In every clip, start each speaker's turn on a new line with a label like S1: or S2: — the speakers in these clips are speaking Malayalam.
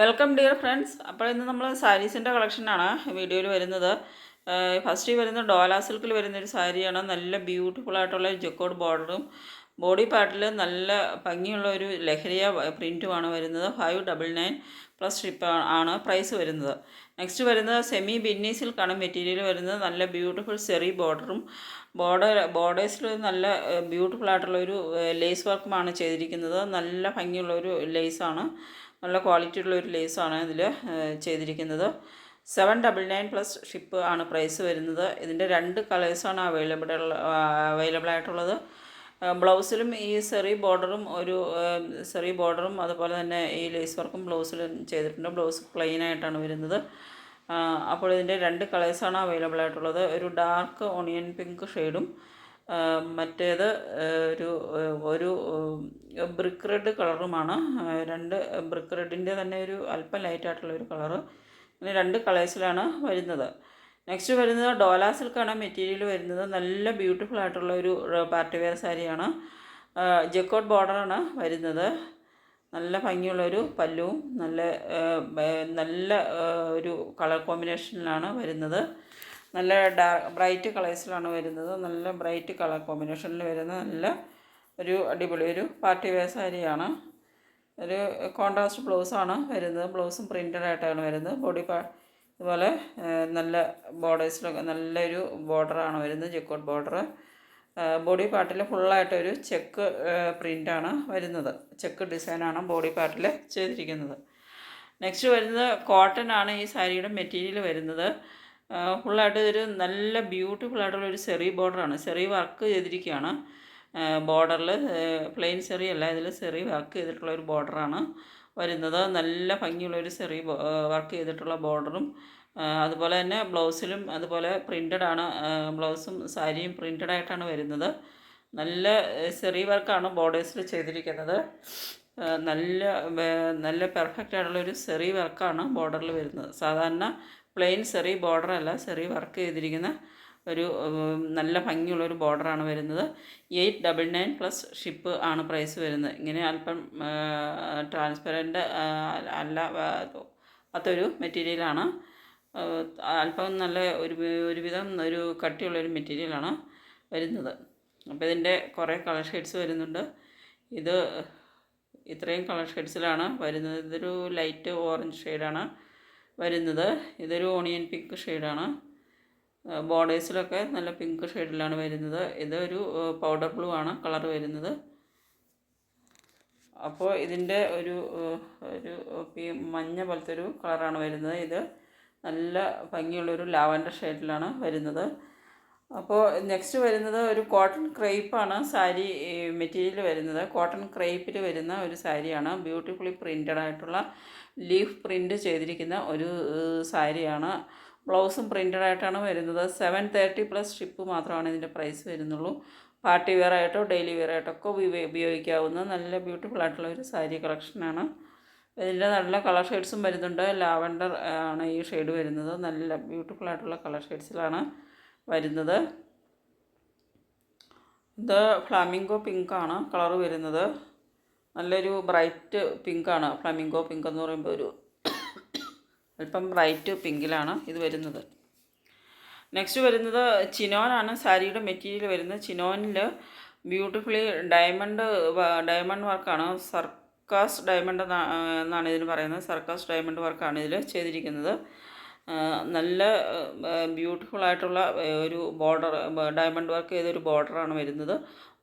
S1: വെൽക്കം ഡിയർ ഫ്രണ്ട്സ് അപ്പോൾ ഇന്ന് നമ്മൾ സാരീസിന്റെ കളക്ഷനാണ് വീഡിയോയിൽ വരുന്നത്. ഫസ്റ്റ് വരുന്ന ഡോലാ സിൽക്കിൽ വരുന്നൊരു സാരിയാണ്. നല്ല ബ്യൂട്ടിഫുൾ ആയിട്ടുള്ള ജക്കോഡ് ബോർഡറും ബോഡി പാർട്ടിൽ നല്ല ഭംഗിയുള്ള ഒരു ലഹരിയ പ്രിന്റുമാണ് വരുന്നത്. Five double nine plus ship ആണ് പ്രൈസ് വരുന്നത്. നെക്സ്റ്റ് വരുന്നത് സെമി ബിന്നി സിൽക്കാണ് മെറ്റീരിയൽ വരുന്നത് നല്ല ബ്യൂട്ടിഫുൾ സെറി ബോർഡറും ബോർഡർ ബോർഡേഴ്സിൽ നല്ല ബ്യൂട്ടിഫുൾ ആയിട്ടുള്ള ഒരു ലേസ് വർക്കുമാണ് ചെയ്തിരിക്കുന്നത്. നല്ല ഭംഗിയുള്ള ഒരു ലേസാണ്. നല്ല ക്വാളിറ്റി ഉള്ള ഒരു ലേസാണ് ഇതിൽ ചെയ്തിരിക്കുന്നത്. Seven double nine plus ship ആണ് പ്രൈസ് വരുന്നത്. ഇതിന്റെ രണ്ട് കളേഴ്സാണ് അവൈലബിൾ അവൈലബിൾ ആയിട്ടുള്ളത്. ബ്ലൗസിലും ഈ സെറി ബോർഡറും ഒരു സെറി ബോർഡറും അതുപോലെ തന്നെ ഈ ലേസ് വർക്കും ബ്ലൗസിലും ചെയ്തിട്ടുണ്ട്. ബ്ലൗസ് പ്ലെയിൻ ആയിട്ടാണ് വരുന്നത്. അപ്പോൾ ഇതിന്റെ രണ്ട് കളേഴ്സാണ് അവൈലബിൾ ആയിട്ടുള്ളത്. ഒരു ഡാർക്ക് ഓണിയൻ പിങ്ക് ഷെയ്ഡും മറ്റേത് ഒരു ഒരു ബ്രിക്ക് റെഡ് കളറുമാണ്. രണ്ട് ബ്രിക്ക് റെഡിന്റെ തന്നെ ഒരു അല്പം ലൈറ്റ് ആയിട്ടുള്ള ഒരു കളർ ഇങ്ങനെ രണ്ട് കളേഴ്സിലാണ് വരുന്നത്. നെക്സ്റ്റ് വരുന്നത് ഡോലാ സിൽക്കാണ് മെറ്റീരിയൽ വരുന്നത്. നല്ല ബ്യൂട്ടിഫുൾ ആയിട്ടുള്ള ഒരു പാർട്ടി വെയർ സാരിയാണ്. ജക്കോട്ട് ബോർഡറാണ് വരുന്നത്. നല്ല ഭംഗിയുള്ളൊരു പല്ലുവും നല്ല നല്ല ഒരു കളർ കോമ്പിനേഷനിലാണ് വരുന്നത്. നല്ല ഡാ ബ്രൈറ്റ് കളേഴ്സിലാണ് വരുന്നത്. നല്ല ബ്രൈറ്റ് കളർ കോമ്പിനേഷനിൽ വരുന്ന നല്ല ഒരു അടിപൊളി ഒരു പാർട്ടി വെയർ സാരിയാണ്. ഒരു കോൺട്രാസ്റ്റ് ബ്ലൗസാണ് വരുന്നത്. ബ്ലൗസും പ്രിന്റഡ് ആയിട്ടാണ് വരുന്നത്. ബോഡി പാ ഇതുപോലെ നല്ല ബോർഡേഴ്സിലൊക്കെ നല്ലൊരു ബോർഡറാണ് വരുന്നത്. ജെക്കോട്ട് ബോർഡർ ബോഡി പാർട്ടിൽ ഫുള്ളായിട്ടൊരു ചെക്ക് പ്രിന്റാണ് വരുന്നത്. ചെക്ക് ഡിസൈനാണ് ബോഡി പാർട്ടിൽ ചെയ്തിരിക്കുന്നത്. നെക്സ്റ്റ് വരുന്നത് കോട്ടൺ ആണ് ഈ സാരിയുടെ മെറ്റീരിയൽ വരുന്നത്. ഫുള്ളായിട്ട് ഒരു നല്ല ബ്യൂട്ടിഫുൾ ആയിട്ടുള്ള ഒരു സെറി ബോർഡറാണ് സെറി വർക്ക് ചെയ്തിരിക്കുകയാണ്. ബോർഡറിൽ പ്ലെയിൻ സെറി അല്ല ഇതിൽ സെറി വർക്ക് ചെയ്തിട്ടുള്ള ഒരു ബോർഡറാണ് വരുന്നത്. നല്ല ഭംഗിയുള്ള ഒരു സെറി വർക്ക് ചെയ്തിട്ടുള്ള ബോർഡറും അതുപോലെ തന്നെ ബ്ലൗസിലും അതുപോലെ പ്രിന്റഡ് ആണ്. ബ്ലൗസും സാരിയും പ്രിന്റഡ് ആയിട്ടാണ് വരുന്നത്. നല്ല സെറി വർക്കാണ് ബോർഡേഴ്സിൽ ചെയ്തിരിക്കുന്നത്. നല്ല നല്ല പെർഫെക്റ്റ് ആയിട്ടുള്ള ഒരു സെറി വർക്കാണ് ബോർഡറിൽ വരുന്നത്. സാധാരണ പ്ലെയിൻ സെറി ബോർഡർ അല്ല സെറി വർക്ക് ചെയ്തിരിക്കുന്ന ഒരു നല്ല ഭംഗിയുള്ള ഒരു ബോർഡറാണ് വരുന്നത്. Eight double nine plus ship ആണ് പ്രൈസ് വരുന്നത്. ഇങ്ങനെ അല്പം ട്രാൻസ്പെറന്റ് അല്ല അത്തൊരു മെറ്റീരിയലാണ് അല്പം നല്ല ഒരു ഒരുവിധം ഒരു കട്ടിയുള്ളൊരു മെറ്റീരിയലാണ് വരുന്നത്. അപ്പോൾ ഇതിന്റെ കുറേ കളർ ഷെയ്ഡ്സ് വരുന്നുണ്ട്. ഇത് ഇത്രയും കളർ ഷെയ്ഡ്സിലാണ് വരുന്നത്. ഇതൊരു ലൈറ്റ് ഓറഞ്ച് ഷെയ്ഡാണ് വരുന്നത്. ഇതൊരു ഓണിയൻ പിങ്ക് ഷെയ്ഡാണ്. ബോർഡേഴ്സിലൊക്കെ നല്ല പിങ്ക് ഷെയ്ഡിലാണ് വരുന്നത്. ഇതൊരു പൗഡർ ബ്ലൂ ആണ് കളർ വരുന്നത്. അപ്പോൾ ഇതിന്റെ ഒരു ഒരു മഞ്ഞ പോലത്തെ ഒരു കളറാണ് വരുന്നത്. ഇത് നല്ല ഭംഗിയുള്ളൊരു ലാവൻഡർ ഷെയ്ഡിലാണ് വരുന്നത്. അപ്പോൾ നെക്സ്റ്റ് വരുന്നത് ഒരു കോട്ടൺ ക്രേപ്പാണ് സാരി മെറ്റീരിയൽ വരുന്നത്. കോട്ടൺ ക്രേപ്പിൽ വരുന്ന ഒരു സാരിയാണ്. ബ്യൂട്ടിഫുള്ളി പ്രിന്റഡ് ആയിട്ടുള്ള ലീഫ് പ്രിന്റ് ചെയ്തിരിക്കുന്ന ഒരു സാരിയാണ്. ബ്ലൗസും പ്രിന്റഡ് ആയിട്ടാണ് വരുന്നത്. സെവൻ തേർട്ടി പ്ലസ് ഷിപ്പ് മാത്രമാണ് ഇതിന്റെ പ്രൈസ് വരുന്നുള്ളൂ. പാർട്ടി വെയർ ആയിട്ടോ ഡെയിലി വെയർ ആയിട്ടോ ഒക്കെ ഉപയോഗിക്കാവുന്ന നല്ല ബ്യൂട്ടിഫുൾ ആയിട്ടുള്ള ഒരു സാരി കളക്ഷനാണ്. ഇതിന്റെ നല്ല കളർ ഷെയ്ഡ്സും വരുന്നുണ്ട്. ലാവൻഡർ ആണ് ഈ ഷെയ്ഡ് വരുന്നത്. നല്ല ബ്യൂട്ടിഫുൾ ആയിട്ടുള്ള കളർ ഷെയ്ഡ്സിലാണ് വരുന്നത്. ഇത് ഫ്ലാമിംഗോ പിങ്കാണ് കളർ വരുന്നത്. നല്ലൊരു ബ്രൈറ്റ് പിങ്കാണ് ഫ്ലാമിംഗോ പിങ്ക് എന്ന് പറയുമ്പോൾ ഒരു അല്പം ബ്രൈറ്റ് പിങ്കിലാണ് ഇത് വരുന്നത്. നെക്സ്റ്റ് വരുന്നത് ചിനോനാണ് സാരിയുടെ മെറ്റീരിയൽ വരുന്നത്. ചിനോനിൽ ബ്യൂട്ടിഫുള്ളി ഡയമണ്ട് ഡയമണ്ട് വർക്കാണ്. സർക്കാസ് ഡയമണ്ട് എന്നാണ് ഇതിന് പറയുന്നത്. സർക്കാസ് ഡയമണ്ട് വർക്കാണ് ഇതിൽ ചെയ്തിരിക്കുന്നത്. നല്ല ബ്യൂട്ടിഫുൾ ആയിട്ടുള്ള ഒരു ബോർഡർ ഡയമണ്ട് വർക്ക് ചെയ്തൊരു ബോർഡറാണ് വരുന്നത്.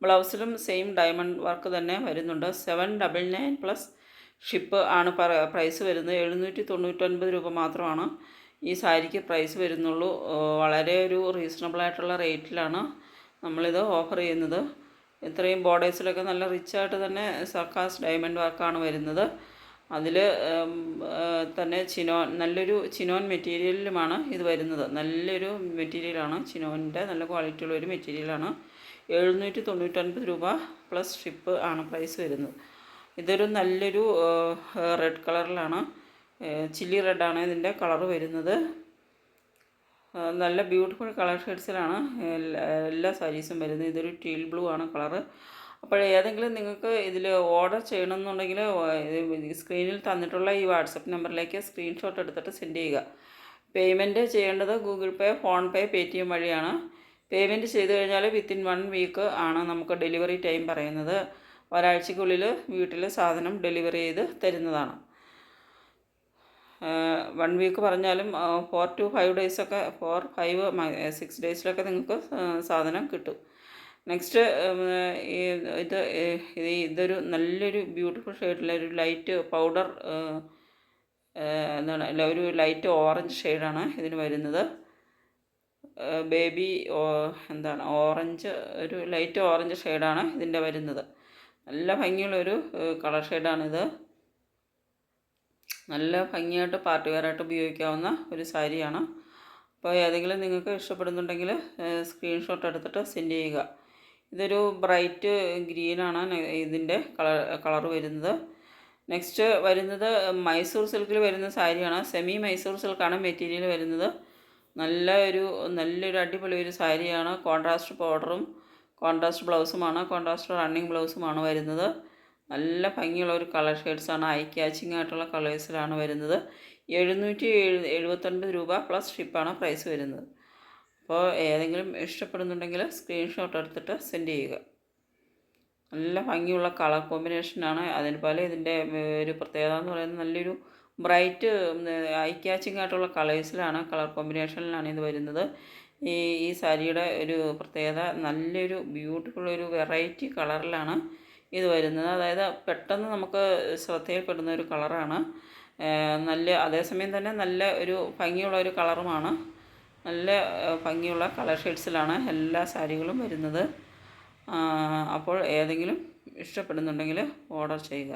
S1: ബ്ലൗസിലും സെയിം ഡയമണ്ട് വർക്ക് തന്നെ വരുന്നുണ്ട്. Seven double nine plus ship ആണ് പ്രൈസ് വരുന്നത്. എഴുന്നൂറ്റി തൊണ്ണൂറ്റൊൻപത് രൂപ മാത്രമാണ് ഈ സാരിക്ക് പ്രൈസ് വരുന്നുള്ളൂ. വളരെ ഒരു റീസണബിൾ ആയിട്ടുള്ള റേറ്റിലാണ് നമ്മളിത് ഓഫർ ചെയ്യുന്നത്. ഇത്രയും ബോർഡേഴ്സിലൊക്കെ നല്ല റിച്ചായിട്ട് തന്നെ സർക്കാസ് ഡയമണ്ട് വർക്കാണ് വരുന്നത്. അതിൽ തന്നെ ചിനോ നല്ലൊരു ചിനോൻ മെറ്റീരിയലിലുമാണ് ഇത് വരുന്നത്. നല്ലൊരു മെറ്റീരിയലാണ് ചിനോന്റെ നല്ല ക്വാളിറ്റിയുള്ള ഒരു മെറ്റീരിയലാണ്. എഴുന്നൂറ്റി തൊണ്ണൂറ്റൊൻപത് രൂപ പ്ലസ് ഷിപ്പ് ആണ് പ്രൈസ് വരുന്നത്. ഇതൊരു നല്ലൊരു റെഡ് കളറിലാണ്. ചില്ലി റെഡാണ് ഇതിന്റെ കളർ വരുന്നത്. നല്ല ബ്യൂട്ടിഫുൾ കളർ ഷെയ്ഡ്സിലാണ് എല്ലാ സാരീസും വരുന്നത്. ഇതൊരു ടീൽ ബ്ലൂ ആണ് കളറ് അപ്പോൾ ഏതെങ്കിലും നിങ്ങൾക്ക് ഇതിൽ ഓർഡർ ചെയ്യണമെന്നുണ്ടെങ്കിൽ സ്ക്രീനിൽ തന്നിട്ടുള്ള ഈ വാട്സപ്പ് നമ്പറിലേക്ക് സ്ക്രീൻഷോട്ട് എടുത്തിട്ട് സെൻഡ് ചെയ്യുക. പേയ്മെന്റ് ചെയ്യേണ്ടത് Google Pay PhonePe Paytm വഴിയാണ്. പേയ്മെന്റ് ചെയ്ത് കഴിഞ്ഞാൽ വിത്തിൻ വൺ വീക്ക് ആണ് നമുക്ക് ഡെലിവറി ടൈം പറയുന്നത്. ഒരാഴ്ചക്കുള്ളിൽ വീട്ടിൽ സാധനം ഡെലിവറി ചെയ്ത് തരുന്നതാണ്. വൺ വീക്ക് പറഞ്ഞാലും ഫോർ ടു ഫൈവ് ഡേയ്സൊക്കെ ഫോർ ഫൈവ് സിക്സ് ഡേയ്സിലൊക്കെ നിങ്ങൾക്ക് സാധനം കിട്ടും. നെക്സ്റ്റ് ഇത് ഇത് ഇതൊരു നല്ലൊരു ബ്യൂട്ടിഫുൾ ഷെയ്ഡിലെ ഒരു ലൈറ്റ് പൗഡർ എന്താണ് ഒരു ലൈറ്റ് ഓറഞ്ച് ഷെയ്ഡാണ് ഇതിന് വരുന്നത്. ബേബി എന്താണ് ഓറഞ്ച് ഒരു ലൈറ്റ് ഓറഞ്ച് ഷെയ്ഡാണ് ഇതിന്റെ വരുന്നത്. നല്ല ഭംഗിയുള്ളൊരു കളർ ഷെയ്ഡാണിത് നല്ല ഭംഗിയായിട്ട് പാർട്ടി വെയറായിട്ട് ഉപയോഗിക്കാവുന്ന ഒരു സാരിയാണ്. അപ്പോൾ ഏതെങ്കിലും നിങ്ങൾക്ക് ഇഷ്ടപ്പെടുന്നുണ്ടെങ്കിൽ സ്ക്രീൻഷോട്ട് എടുത്തിട്ട് സെൻഡ് ചെയ്യുക. ഇതൊരു ബ്രൈറ്റ് ഗ്രീനാണ് ഇതിന്റെ കളർ കളർ വരുന്നത്. നെക്സ്റ്റ് വരുന്നത് മൈസൂർ സിൽക്കിൽ വരുന്ന സാരിയാണ്. സെമി മൈസൂർ സിൽക്കാണ് മെറ്റീരിയൽ വരുന്നത്. നല്ല ഒരു നല്ലൊരു അടിപൊളി ഒരു സാരിയാണ്. കോൺട്രാസ്റ്റ് പൗഡറും കോൺട്രാസ്റ്റ് ബ്ലൗസുമാണ് കോൺട്രാസ്റ്റ് റണ്ണിങ് ബ്ലൗസുമാണ് വരുന്നത്. നല്ല ഭംഗിയുള്ള ഒരു കളർ ഷെയ്ഡ്സാണ് ഐ ക്യാച്ചിങ് ആയിട്ടുള്ള കളേഴ്സിലാണ് വരുന്നത്. എഴുന്നൂറ്റി എഴു എഴുപത്തൊൻപത് രൂപ പ്ലസ് ഷിപ്പാണ് പ്രൈസ് വരുന്നത്. അപ്പോൾ ഏതെങ്കിലും ഇഷ്ടപ്പെടുന്നുണ്ടെങ്കിൽ സ്ക്രീൻഷോട്ട് എടുത്തിട്ട് സെൻഡ് ചെയ്യുക. നല്ല ഭംഗിയുള്ള കളർ കോമ്പിനേഷനാണ് അതിന് പോലെ ഇതിന്റെ ഒരു പ്രത്യേകത എന്ന് പറയുന്നത് നല്ലൊരു ബ്രൈറ്റ് ഐ ക്യാച്ചിങ് ആയിട്ടുള്ള കളേഴ്സിലാണ് കളർ കോമ്പിനേഷനിലാണ് ഇത് വരുന്നത്. ഈ ഈ സാരിയുടെ ഒരു പ്രത്യേകത നല്ലൊരു ബ്യൂട്ടിഫുൾ ഒരു വെറൈറ്റി കളറിലാണ്. ഇത് വരുന്നത്. അതായത് പെട്ടെന്ന് നമുക്ക് ശ്രദ്ധയിൽപ്പെടുന്ന ഒരു കളറാണ്. നല്ല അതേസമയം തന്നെ നല്ല ഒരു ഭംഗിയുള്ള ഒരു കളറുമാണ്. നല്ല ഭംഗിയുള്ള കളർ ഷെയ്ഡ്സിലാണ് എല്ലാ സാരികളും വരുന്നത്. അപ്പോൾ ഏതെങ്കിലും ഇഷ്ടപ്പെടുന്നുണ്ടെങ്കിൽ ഓർഡർ ചെയ്യുക.